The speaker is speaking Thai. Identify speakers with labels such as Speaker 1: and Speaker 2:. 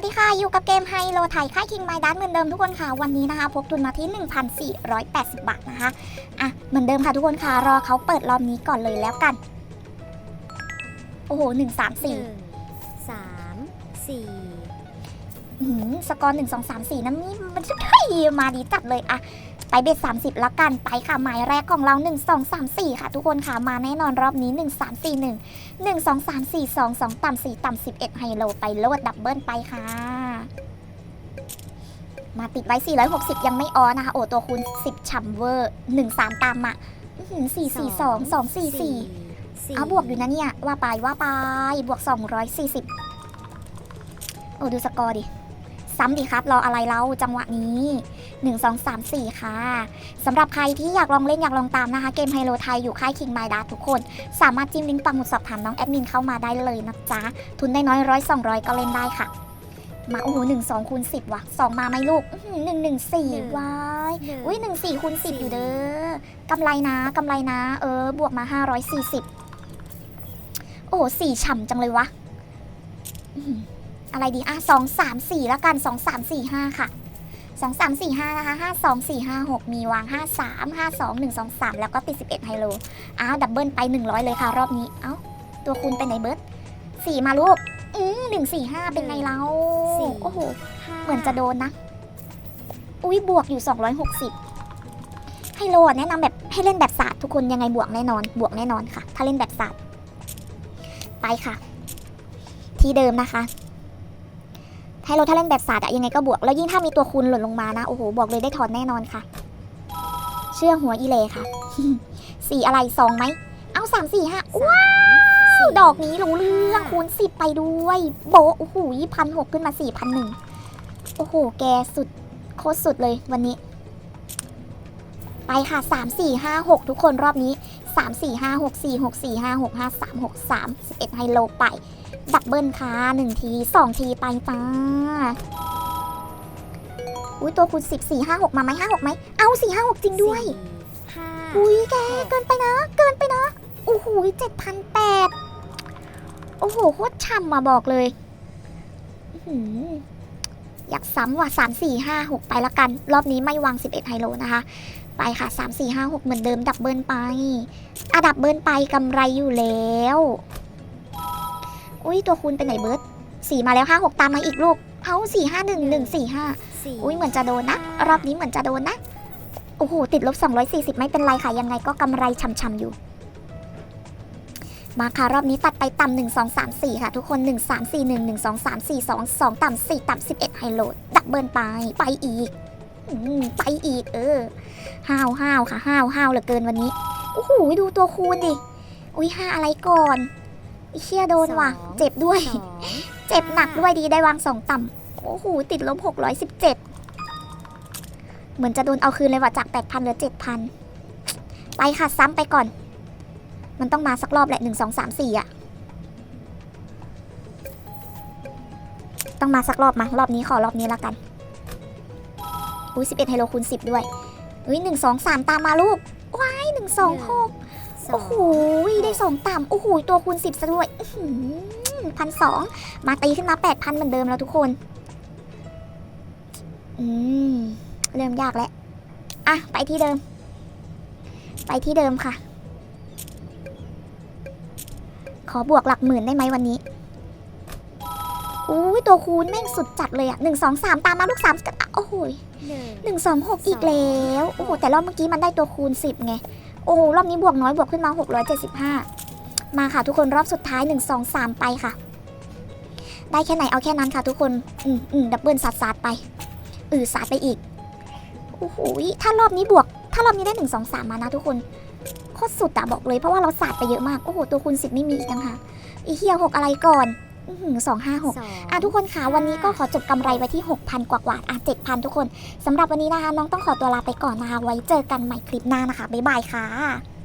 Speaker 1: วัสดีค่ะ อยู่กับเกมไฮโลไทยค่ายคิงไมดันเหมือนเดิมทุกคนค่ะ วันนี้นะคะ พกทุนมาที่ 1,480 บาทนะคะ อะ เหมือนเดิมค่ะทุกคนค่ะ รอเขาเปิดรอบนี้ก่อนเลยแล้วกัน โอ้โห1 3
Speaker 2: หนึ่
Speaker 1: 4
Speaker 2: งสามสี่
Speaker 1: หืมสกอร์หนึ่งสองสามสี่น้ำนี่มันจะเฮ้ยมาดีจัดเลยอะ ไปเบ็ดสามสิบแล้วกันไปค่ะหมายแรกของเราหนึ่งสองสามสี่ค่ะทุกคนค่ะมาแน่นอนรอบนี้หนึ่งสามสี่หนึ่งหนึ่งสองสามสี่สองสองต่ำสี่ต่ำสิบเอ็ดไฮโลไปโลดดับเบิลไปค่ะ มาติดไว้ 460 ยังไม่ออนะคะ โอ้ตัวคูณ 10ฉ่ำเวอร์ 13 ตามมา4 4 2 2 4 4
Speaker 2: สี่
Speaker 1: เอาบวกอยู่นะเนี่ย ว่าไปว่าไปบวก 240 โอ้ดูสกอร์ดิ ซ้ำดีครับ รออะไรเราจังหวะนี้ 1 2 3 4 ค่ะสำหรับใครที่อยากลองเล่นอยากลองตามนะคะ เกมไฮโลไทยอยู่ค่ายคิงไมดาทุกคน สามารถจิ้มลิงก์ปังหมุดสอบถามน้องแอดมินเข้ามาได้เลยนะจ๊ะ ทุนได้น้อยร้อยสองร้อยก็เล่นได้ค่ะ มาโอ้โหหนึ่งสองคูณสิบว่ะสองมาไหมลูกหนึ่งหนึ่งสี่ว้าย
Speaker 2: หนึ่ง
Speaker 1: อุ้ยหนึ่งสี่คูณสิบอยู่เด้อกำไรนะกำไรนะ เออ บวกมาห้าร้อยสี่สิบโอ้โหสี่ฉ่ำจังเลยวะอื้อหืออะไรดีอะสองสามสี่แล้วกันสองสามสี่ห้าค่ะ สองสามสี่ห้านะคะห้าสองสี่ห้าหกมีวางห้าสามห้าสองหนึ่งสองสามแล้วก็ติดสิบเอ็ดไฮโล อ้าว ดับเบิลไปหนึ่งร้อยเลยค่ะ รอบนี้ เอ้า ตัวคูณไปไหนเบิร์ดสี่มาลูก อืมหนึ่งสี่ห้าเป็นไงเรา
Speaker 2: สี่
Speaker 1: โอ้โห
Speaker 2: ห้า
Speaker 1: เหมือนจะโดนนะ อุ้ยบวกอยู่ 260ให้โลอะแนะนำแบบให้เล่นแบบศาสตร์ทุกคนยังไงบวกแน่นอน บวกแน่นอนค่ะ ถ้าเล่นแบบศาสตร์ ไปค่ะ ที่เดิมนะคะ ให้โลถ้าเล่นแบบศาสตร์อะยังไงก็บวก แล้วยิ่งถ้ามีตัวคูณหล่นลงมานะ โอ้โห บอกเลยได้ถอนแน่นอนค่ะ เชื่อหัวอีเลค่ะ สี่อะไรสองไหม เอาสามสี่ห้าว้าวดอกนี้รู้เรื่องคูณสิบไปด้วย โบะโอ้โหยี่พันหกขึ้นมาสี่พันหนึ่งโอ้โห แกสุด โคตรสุดเลยวันนี้ ไปค่ะสามสี่ห้าหกทุกคนรอบนี้ สามสี่ห้าหกสี่หกสี่ห้าหกห้าสามหกสามสิบเอ็ดไฮโลไป ดับเบิลค่ะหนึ่งทีสองทีไปจ้าอุ้ยตัวคูณสิบสี่ห้าหกมาไหมห้าหกไหมเอาสี่ห้าหกจริงด้วย
Speaker 2: สี่ห้า
Speaker 1: อุ้ยแก เกินไปนะ เกินไปนะ โอ้โหเจ็ดพันแปดโอ้โหโคตรช่ำมาบอกเลยอื้อหืออยากซ้ำว่ะสามสี่ห้าหกไปละกัน รอบนี้ไม่วางสิบเอ็ดไฮโลนะคะ ไปค่ะสามสี่ห้าหกเหมือนเดิมดับเบิลไปอะดับเบิลไปกำไรอยู่แล้ว อุ้ยตัวคูณไปไหนเบิร์ดสี่มาแล้วห้าหกตามมาอีกลูกเอาสี่ห้าหนึ่งหนึ่งสี่ห้า
Speaker 2: สี่
Speaker 1: อุ้ยเหมือนจะโดนนะ รอบนี้เหมือนจะโดนนะ โอ้โห ติดลบ 240 ไม่เป็นไรค่ะ ยังไงก็กำไรช่ำๆอยู่ มาค่ะ รอบนี้ตัดไปต่ำหนึ่งสองสามสี่ค่ะ ทุกคน 1 3 4 1 1 2 3 4 2 2 ต่ำ4 ต่ำ11 ไฮโหลดดับเบิลไป ไปอีกอืม ไปอีกเออห้าวห้าวค่ะห้าวห้าวเหลือเกินวันนี้โอ้โหดูตัวคูณดิอุ้ยห้าอะไรก่อนไอ้เชี่ยโดนว่ะ เจ็บด้วย
Speaker 2: สอง
Speaker 1: เจ็บหนักด้วยดีได้วางสองต่ำโอ้โหติดลบ617เหมือนจะโดนเอาคืนเลยว่ะจาก8,000เหลือ7,000ไปค่ะซ้ำไปก่อน มันต้องมาสักรอบแหละ1 2 3 4อะต้องมาสักรอบมารอบนี้ขอรอบนี้ละกัน อุ้ย11ไฮโลคูณ10 ด้วยอุ้ย1 2 3ตามมาลูกว้าย1 2 6
Speaker 2: สอง
Speaker 1: โอ้โหได้สองต่ำโอ้โหตัวคูณสิบซะด้วยพันสองมาตีขึ้นมาแปดพันเหมือนเดิมแล้วทุกคน อืม เริ่มยากแล้วอะ ไปที่เดิม ไปที่เดิมค่ะ ขอบวกหลักหมื่นได้ไหมวันนี้อุ้ย ตัวคูณแม่งสุดจัดเลยอะหนึ่งสองสามตามมาลูกสามโอ้โห
Speaker 2: หนึ่ง
Speaker 1: หนึ่งสองหกอีกแล้ว โอ้โห แต่รอบเมื่อกี้มันได้ตัวคูณสิบไง โอ้โห รอบนี้บวกน้อยบวกขึ้นมา675มาค่ะทุกคนรอบสุดท้าย1 2 3ไปค่ะ ได้แค่ไหนเอาแค่นั้นค่ะทุกคน อืมอืมดับเบิลสัดสาดไป อือสาดไปอีก โอ้โห ถ้ารอบนี้บวก ถ้ารอบนี้ได้1 2 3มานะทุกคนโคตรสุดอะบอกเลยเพราะว่าเราสาดไปเยอะมาก โอ้โห ตัวคูณ10ไม่มีอีกนะคะอีเฮียหกอะไรก่อนอือหือ สองห้าหก
Speaker 2: สอง
Speaker 1: อะทุกคนคะวันนี้ก็ขอจบกำไรไว้ที่ 6,000 กว่ากว่าๆอะ7,000ทุกคนสำหรับวันนี้นะคะน้องต้องขอตัวลาไปก่อนนะคะไว้เจอกันใหม่คลิปหน้านะคะบ๊ายบายค่ะ